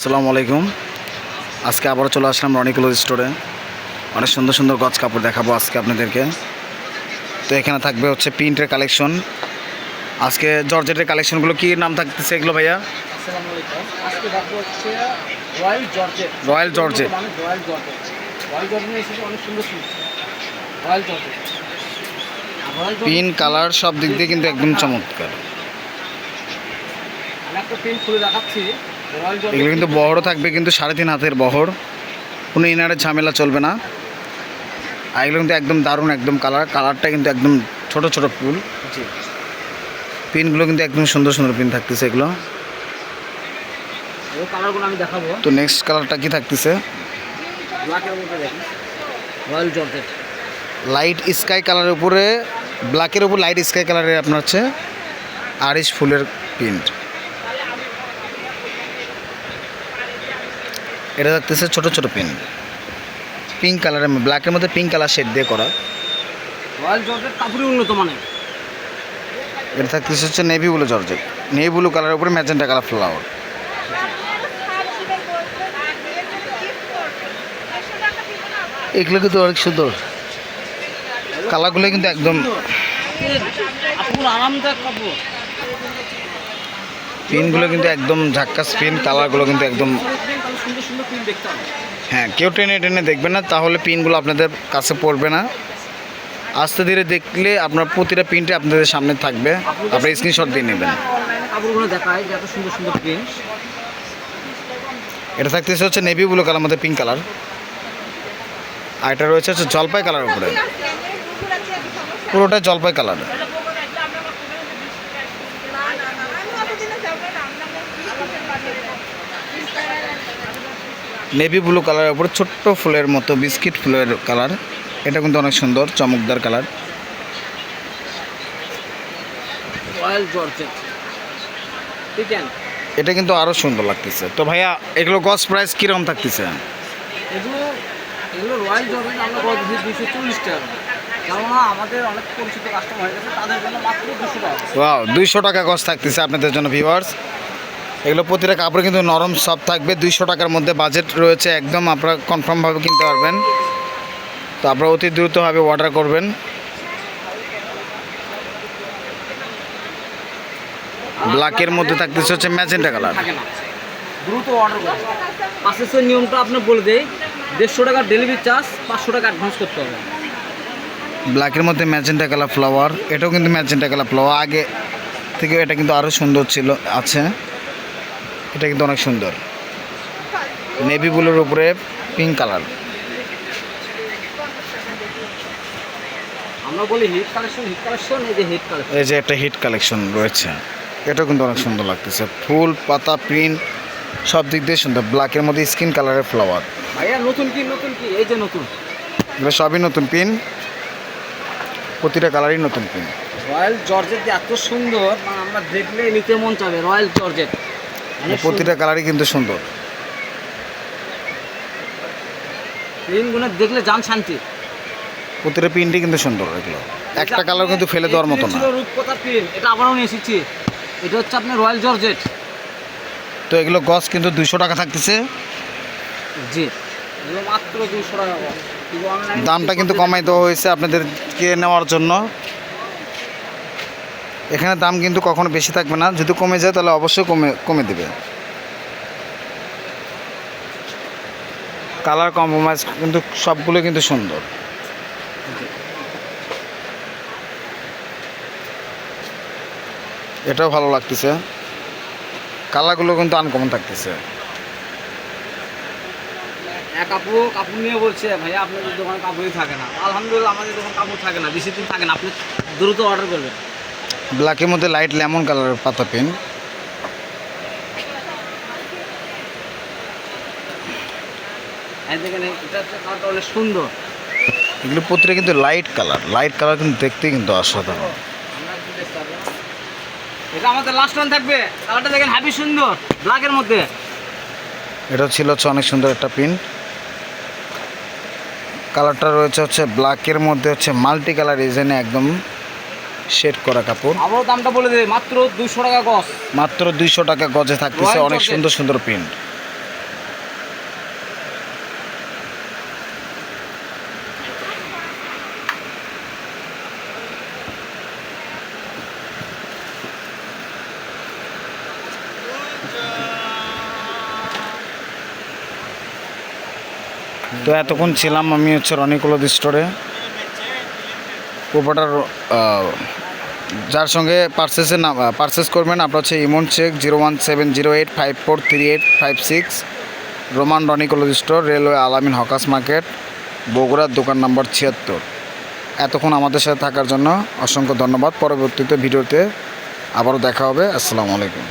আসসালামু আলাইকুম। আজকে আবারও চলে আসলাম রনি ক্লোজ স্টোরে। অনেক সুন্দর সুন্দর গজ কাপড় দেখাবো আজকে আপনাদেরকে। তো এখানে থাকবে হচ্ছে প্রিন্টের কালেকশন। আজকে জর্জেটের কালেকশনগুলো কী নাম থাকতেছে এগুলো ভাইয়া? Royal georgette. পিন কালার সব দিক দিয়ে কিন্তু একদম চমৎকার। একটা পেন খুলে দেখাচ্ছি। এগুলো কিন্তু বহরও থাকবে কিন্তু সাড়ে তিন হাতের বহর। কোনো ইনারের ঝামেলা চলবে না। আর এগুলো কিন্তু একদম দারুণ একদম কালার। কালারটা কিন্তু একদম ছোট ছোট ফুল। পিনগুলো কিন্তু একদম সুন্দর সুন্দর পিন থাকতেছে এগুলো। কালারগুলো আমি দেখাবো। তো নেক্সট কালারটা কি থাকতেছে? লাইট স্কাই কালারের উপরে ব্ল্যাকের উপর লাইট স্কাই কালারের আপনার হচ্ছে আরিশ ফুলের প্রিন্ট এটা থাকতেছে ছোট ছোট পিন পিঙ্ক কালারের ব্ল্যাকের মধ্যে পিঙ্ক কালার শেড দিয়ে করা। রয়্যাল জর্জেট কাপড়ই উন্নত মানের। এটা থাকতেছে হচ্ছে navy blue georgette navy blue কালারের উপরে ম্যাজেন্টা কালার ফ্লাওয়ার এগুলো কিন্তু অনেক সুন্দর। কালারগুলো কিন্তু একদম আরামদায়ক কাপড়। পিনগুলো কিন্তু একদম ঝাক্কাস পিন কালারগুলো কিন্তু একদম হ্যাঁ কেউ টেনে টেনে দেখবে না তাহলে পিনগুলো আপনাদের কাছে পড়বে না। আস্তে ধীরে দেখলে আপনার প্রতিটা পিনটা আপনাদের সামনে থাকবে। আপনি স্ক্রিনশট দিয়ে নেবেন। এটা থাকতেছে হচ্ছে নেভি ব্লু কালার মধ্যে পিঙ্ক কালার আর এটা রয়েছে হচ্ছে জলপাই কালার উপরে। পুরোটা জলপাই কালার নেভি ব্লু কালারের উপরে ছোট্ট ফুলের মতো বিস্কিট ফুলের কালার এটা কিন্তু অনেক সুন্দর চমকদার কালার এটা কিন্তু আরও সুন্দর লাগতেছে। তো ভাইয়া এগুলো গস প্রাইস কীরকম থাকতেছে? এগুলো এগুলো রয়্যাল জর্জেট আমরা করে দুশো চল্লিশ টাকা কেননা আমাদের অনেক পরিচিত কাস্টমার হয়ে গেছে তাদের জন্য মাত্র দুশো টাকা। দুইশো টাকা গজ থাকতেছে আপনাদের জন্য ভিউয়ার্স এগুলো প্রতিটা কাপড় কিন্তু নরম সব থাকবে। দুইশো টাকার মধ্যে বাজেট রয়েছে একদম আপনারা কনফার্মভাবে কিনতে পারবেন। তো আপনারা অতি দ্রুতভাবে অর্ডার করবেন। ব্ল্যাকের মধ্যে থাকতেছে হচ্ছে ম্যাজেন্টা কালার দ্রুত অর্ডার করুন। পাঁচশো নিয়মটা আপনি বলে দেই দেড়শো টাকার ডেলিভারি চার্জ পাঁচশো টাকা অ্যাডভান্স করতে হবে। ব্ল্যাকের মধ্যে ম্যাজেন্টা কালার ফ্লাওয়ার এটাও কিন্তু ম্যাজেন্টা কালার ফ্লাওয়ার আগে থেকে এটা কিন্তু আরও সুন্দর ছিল আছে। এটা কিন্তু অনেক সুন্দর। নেভি ব্লুর উপরে পিঙ্ক কালার আমরা বলি হিট কালেকশন হিট কালেকশন এই যে হিট এই যে একটা হিট কালেকশন রয়েছে। এটাও কিন্তু অনেক সুন্দর লাগতেছে। ফুল পাতা প্রিন্ট সব দিক দিয়ে সুন্দর। ব্ল্যাকের মধ্যে স্কিন কালারের ফ্লাওয়ার ভাইয়া নতুন কি নতুন কি? এই যে নতুন। এগুলো সবই নতুন পিন প্রতিটা কালারই নতুন পিন রয়্যাল জর্জেট এত সুন্দর মানে আমরা দেখলে নিতে মন চাবে। রয়্যাল জর্জেট প্রতিটা কালারই কিন্তু সুন্দর। প্রিন্টগুলো দেখলে যান শান্তি। প্রতিটা প্রিন্টই কিন্তু সুন্দর এগুলো। একটা কালার কিন্তু ফেলে দেওয়ার মতো না। রূপকথা প্রিন্ট এটা আবারও নিয়ে এসেছি। এটা হচ্ছে আপনার রয়্যাল জর্জেট। তো এগুলো গজ কিন্তু দুশো টাকা থাকতেছে। জি। মাত্র দুশো টাকা দামটা কিন্তু কমাই দেওয়া হয়েছে আপনাদেরকে নেওয়ার জন্য। এখানে দাম কিন্তু কখনো বেশি থাকবে না। যদি কমে যায় তাহলে অবশ্যই কমে কমে দেবে। কালার কম্প্রোমাইজ কিন্তু সবগুলো কিন্তু সুন্দর। এটাও ভালো লাগতেছে। কালারগুলো কিন্তু আনকমন থাকতেছে। এক আপু কাপড় নিয়ে বলছে, ভাইয়া, আপনাদের দোকানে কাপড়ই থাকে না। আলহামদুলিল্লাহ, আমাদের দোকানে কাপড় থাকে না, বেশি দিন থাকে না। আপনি দ্রুত অর্ডার করবেন। ব্ল্যাকের মধ্যে লাইট লেমন কালারের পাতা পেন। সুন্দর। এগুলো প্রতিটা কিন্তু লাইট কালার লাইট কালার কিন্তু দেখতে কিন্তু অসাধারণ। এটা আমাদের লাস্ট ওয়ান থাকবে। কালারটা দেখেন হ্যাপি সুন্দর ব্ল্যাকের মধ্যে। এটা ছিল হচ্ছে অনেক সুন্দর একটা পিন। কালারটা রয়েছে হচ্ছে ব্ল্যাকের মধ্যে হচ্ছে মাল্টি কালার ডিজাইনে একদম শেড করা কাপড়। আবার দামটা বলে দেবে মাত্র দুইশো টাকা গজ। মাত্র দুইশো টাকা গজে থাকতেছে অনেক সুন্দর সুন্দর প্রিন্ট তো এতক্ষণ ছিলাম আমি হচ্ছে রনিকুলদ স্টোরে। প্রোপাটার যার সঙ্গে পার্সেসের নাম পার্সেস করবেন, আপনার হচ্ছে ইমন check zero one seven zero eight five four three eight five six Roman Roni cloth store railway Alamin hawkers market, বগুড়ার দোকান নম্বর ছিয়াত্তর। এতক্ষণ আমাদের সাথে থাকার জন্য অসংখ্য ধন্যবাদ। পরবর্তীতে ভিডিওতে আবারও দেখা হবে। আসসালামু আলাইকুম।